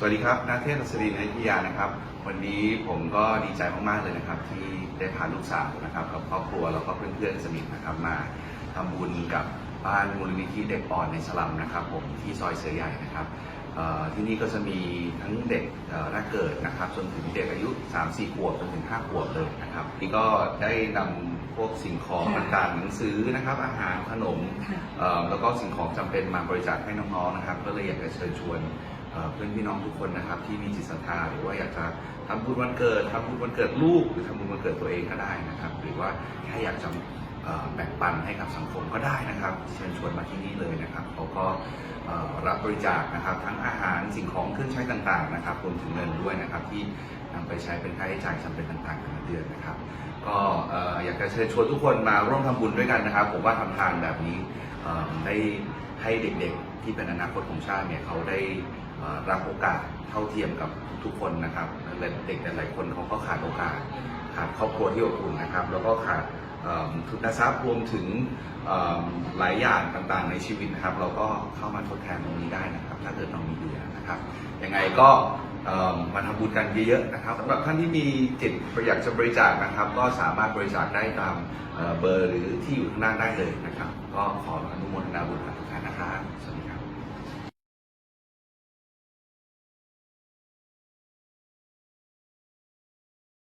สวัสดีครับนาเทศศรีนวิทยานะครับ วันนี้ผมก็ดีใจมากๆเลยนะครับ ที่ได้พาลูกสาวนะครับกับครอบครัวแล้วก็เพื่อนๆสนิทนะครับมาทำบุญกับบ้านมูลนิธิเด็กอ่อนในสลัมนะครับ ผมที่ซอยเสือใหญ่นะครับเอ่อที่นี่ก็จะมีทั้งเด็กเอ่อแรกเกิดนะครับจนถึงเด็กอายุ 3-4 ขวบจนถึง 5 ขวบเลยนะครับนี่ก็ได้นำพวกสิ่งของค่ะต่างๆหนังสือนะครับ อาหารขนมค่ะเอ่อแล้วก็สิ่งของจำเป็นมาบริจาคให้น้องๆนะครับ ก็เลยอยากจะเชิญชวน เพื่อนพี่น้องทุกคนนะครับ ที่มีจิตศรัทธาหรือว่าอยากจะทำบุญวันเกิดทำบุญวันเกิดลูก หรือทำบุญวันเกิดตัวเองก็ได้นะครับ หรือว่าแค่อยากจะแบ่งปันให้กับสังคมก็ได้นะครับ เชิญชวนมาที่นี่เลยนะครับเขาก็รับบริจาคนะครับ ทั้งอาหารสิ่งของเครื่องใช้ต่างๆนะครับรวมถึงเงินด้วยนะครับ ที่นำไปใช้เป็นค่าใช้จ่ายจำเป็นต่างๆแต่ละเดือนนะครับ ก็อยากจะเชิญชวนทุกคนมาร่วมทำบุญด้วยกันนะครับ ผมว่าทำทานแบบนี้ได้ให้เด็กๆที่เป็นอนาคตของชาติเนี่ยเขาได้ รับโอกาสเท่าเทียมกับทุกคนนะครับเด็กแต่หลายคนเขาก็ขาดโอกาสขาดครอบครัวที่อบอุ่นนะครับ แล้วก็ขาดเอ่อทุนทรัพย์รวมถึงหลายอย่างต่างๆ ในชีวิตนะครับ เราก็เข้ามาทดแทนตรงนี้ได้นะครับ ถ้าเกิดเรามีเหลือนะครับยังไงก็มาทำบุญกันเยอะๆนะครับสำหรับท่านที่มีจิตอยากจะบริจาคนะครับ ก็สามารถบริจาคได้ตามเอ่อเบอร์หรือที่อยู่ข้างล่างได้เลยนะครับ ก็ขออนุโมทนาบุญ